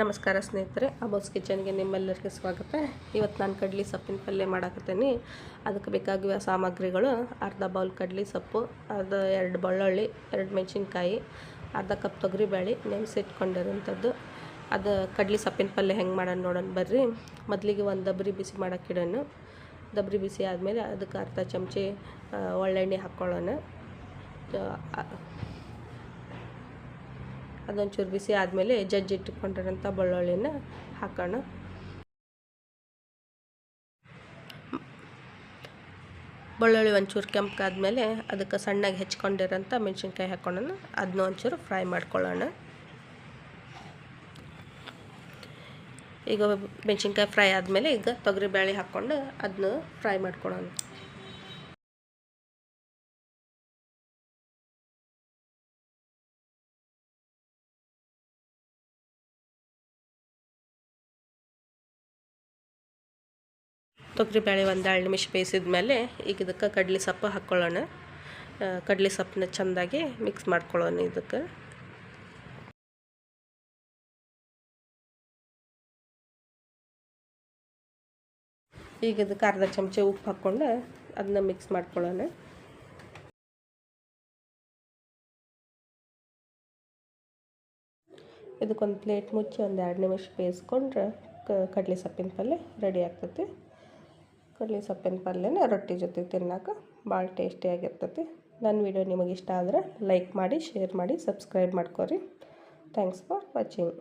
ನಮಸ್ಕಾರ ಸ್ನೇಹಿತರೆ ಅಬೋಸ್ ಕಿಚನ್ಗೆ ನಿಮ್ಮೆಲ್ಲರಿಗೆ ಸ್ವಾಗತ. ಇವತ್ತು ನಾನು ಕಡ್ಲಿ ಸೊಪ್ಪಿನ ಪಲ್ಯ ಮಾಡಾಕತ್ತೀನಿ. ಅದಕ್ಕೆ ಬೇಕಾಗುವ ಸಾಮಗ್ರಿಗಳು, ಅರ್ಧ ಬೌಲ್ ಕಡ್ಲಿ ಸೊಪ್ಪು, ಅರ್ಧ ಎರಡು ಬೆಳ್ಳುಳ್ಳಿ, ಎರಡು ಮೆಣಸಿನ್ಕಾಯಿ, ಅರ್ಧ ಕಪ್ ತೊಗರಿಬೇಳೆ ನೆನೆಸಿಟ್ಕೊಂಡಿರೋಂಥದ್ದು ಅದು ಕಡ್ಲಿ ಸೊಪ್ಪಿನ ಪಲ್ಯ ಹೆಂಗೆ ಮಾಡೋಣ ನೋಡೋಣ ಬರ್ರಿ. ಮೊದಲಿಗೆ ಒಂದು ದಬ್ರಿ ಬಿಸಿ ಮಾಡೋಕ್ಕಿಡೋಣ ದಬ್ರಿ ಬಿಸಿ ಆದಮೇಲೆ ಅದಕ್ಕೆ ಅರ್ಧ ಚಮಚಿ ಒಳ್ಳೆಣ್ಣೆ ಹಾಕ್ಕೊಳ್ಳೋಣ ಅದೊಂಚೂರು ಬಿಸಿ ಆದಮೇಲೆ ಜಜ್ಜಿ ಇಟ್ಟುಕೊಂಡಿರೋಂಥ ಬೆಳ್ಳುಳ್ಳಿನ ಹಾಕೋಣ. ಬೆಳ್ಳುಳ್ಳಿ ಒಂಚೂರು ಕೆಂಪಗಾದ್ಮೇಲೆ ಅದಕ್ಕೆ ಸಣ್ಣಗೆ ಹೆಚ್ಕೊಂಡಿರೋಂಥ ಮೆಣಸಿನ್ಕಾಯಿ ಹಾಕ್ಕೊಳ್ಳೋಣ ಅದನ್ನ ಒಂಚೂರು ಫ್ರೈ ಮಾಡ್ಕೊಳ್ಳೋಣ. ಈಗ ಮೆಣಸಿನ್ಕಾಯಿ ಫ್ರೈ ಆದಮೇಲೆ ಈಗ ತೊಗರಿಬೇಳೆ ಹಾಕ್ಕೊಂಡು ಅದನ್ನ ಫ್ರೈ ಮಾಡ್ಕೊಳ್ಳೋಣ. ತೊಗರಿ ಬೇಳೆ ಒಂದು ಎರಡು ನಿಮಿಷ ಬೇಯಿಸಿದ ಮೇಲೆ ಈಗ ಇದಕ್ಕೆ ಕಡಲೆ ಸೊಪ್ಪು ಹಾಕ್ಕೊಳ್ಳೋಣ ಕಡ್ಲಿ ಸೊಪ್ಪನ್ನ ಚೆಂದಾಗಿ ಮಿಕ್ಸ್ ಮಾಡ್ಕೊಳ್ಳೋಣ ಇದಕ್ಕೆ. ಈಗ ಇದಕ್ಕೆ ಅರ್ಧ ಚಮಚ ಉಪ್ಪು ಹಾಕ್ಕೊಂಡು ಅದನ್ನ ಮಿಕ್ಸ್ ಮಾಡ್ಕೊಳ್ಳೋಣ. ಇದಕ್ಕೊಂದು ಪ್ಲೇಟ್ ಮುಚ್ಚಿ ಒಂದು ಎರಡು ನಿಮಿಷ ಬೇಯಿಸ್ಕೊಂಡ್ರೆ ಕಡಲೆ ಸೊಪ್ಪಿನ ಪಲ್ಯ ರೆಡಿ ಆಗ್ತೈತಿ. ಕಡ್ಲಿ ಸೊಪ್ಪಿನ ಪಲ್ಯನ ರೊಟ್ಟಿ ಜೊತೆ ತಿನ್ನೋಕೆ ಭಾಳ ಟೇಸ್ಟಿಯಾಗಿರ್ತೈತಿ ನನ್ನ ವಿಡಿಯೋ ನಿಮಗೆ ಇಷ್ಟ ಆದರೆ ಲೈಕ್ ಮಾಡಿ, ಶೇರ್ ಮಾಡಿ, ಸಬ್ಸ್ಕ್ರೈಬ್ ಮಾಡ್ಕೊರಿ. Thanks for watching